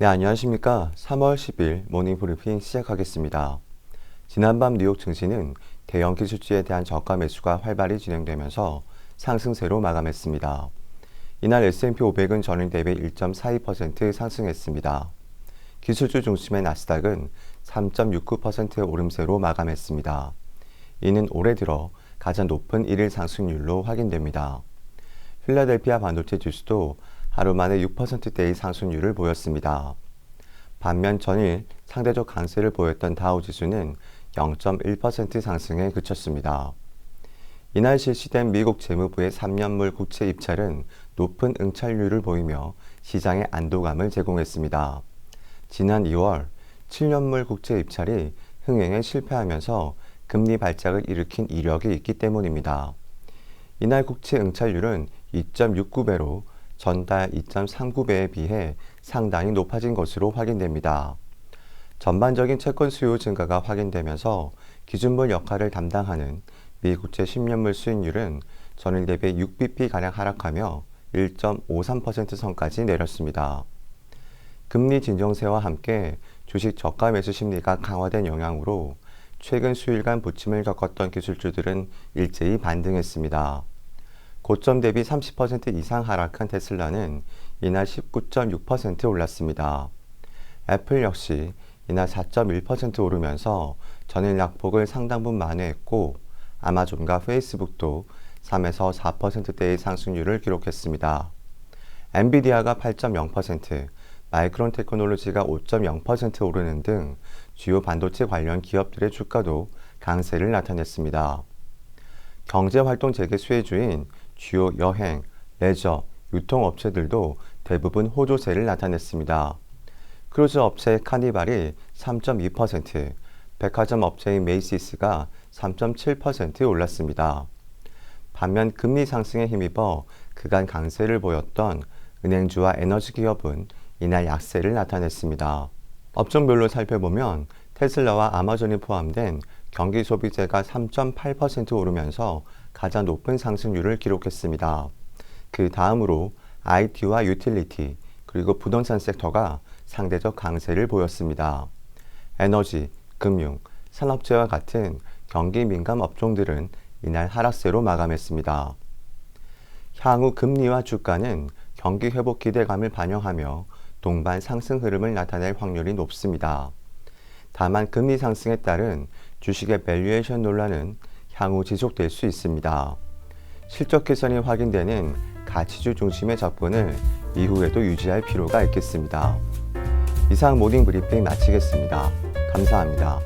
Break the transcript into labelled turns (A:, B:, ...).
A: 네, 안녕하십니까. 3월 10일 모닝 브리핑 시작하겠습니다. 지난밤 뉴욕 증시는 대형 기술주에 대한 저가 매수가 활발히 진행되면서 상승세로 마감했습니다. 이날 S&P 500은 전일 대비 1.42% 상승했습니다. 기술주 중심의 나스닥은 3.69%의 오름세로 마감했습니다. 이는 올해 들어 가장 높은 일일 상승률로 확인됩니다. 필라델피아 반도체 지수도 하루 만에 6%대의 상승률을 보였습니다. 반면 전일 상대적 강세를 보였던 다우 지수는 0.1% 상승에 그쳤습니다. 이날 실시된 미국 재무부의 3년물 국채 입찰은 높은 응찰률을 보이며 시장에 안도감을 제공했습니다. 지난 2월 7년물 국채 입찰이 흥행에 실패하면서 금리 발작을 일으킨 이력이 있기 때문입니다. 이날 국채 응찰률은 2.69배로 전달 2.39배에 비해 상당히 높아진 것으로 확인됩니다. 전반적인 채권 수요 증가가 확인되면서 기준물 역할을 담당하는 미국채 10년물 수익률은 전일 대비 6bp가량 하락하며 1.53% 선까지 내렸습니다. 금리 진정세와 함께 주식 저가 매수 심리가 강화된 영향으로 최근 수일간 부침을 겪었던 기술주들은 일제히 반등했습니다. 고점 대비 30% 이상 하락한 테슬라는 이날 19.6% 올랐습니다. 애플 역시 이날 4.1% 오르면서 전일 낙폭을 상당분 만회했고 아마존과 페이스북도 3에서 4%대의 상승률을 기록했습니다. 엔비디아가 8.0%, 마이크론 테크놀로지가 5.0% 오르는 등 주요 반도체 관련 기업들의 주가도 강세를 나타냈습니다. 경제활동 재개 수혜주인 주요 여행, 레저, 유통업체들도 대부분 호조세를 나타냈습니다. 크루즈 업체 카니발이 3.2%, 백화점 업체인 메이시스가 3.7% 올랐습니다. 반면 금리 상승에 힘입어 그간 강세를 보였던 은행주와 에너지 기업은 이날 약세를 나타냈습니다. 업종별로 살펴보면 테슬라와 아마존이 포함된 경기 소비재가 3.8% 오르면서 가장 높은 상승률을 기록했습니다. 그 다음으로 IT와 유틸리티 그리고 부동산 섹터가 상대적 강세를 보였습니다. 에너지, 금융, 산업재와 같은 경기 민감 업종들은 이날 하락세로 마감했습니다. 향후 금리와 주가는 경기 회복 기대감을 반영하며 동반 상승 흐름을 나타낼 확률이 높습니다. 다만 금리 상승에 따른 주식의 밸류에이션 논란은 향후 지속될 수 있습니다. 실적 개선이 확인되는 가치주 중심의 접근을 이후에도 유지할 필요가 있겠습니다. 이상 모닝 브리핑 마치겠습니다. 감사합니다.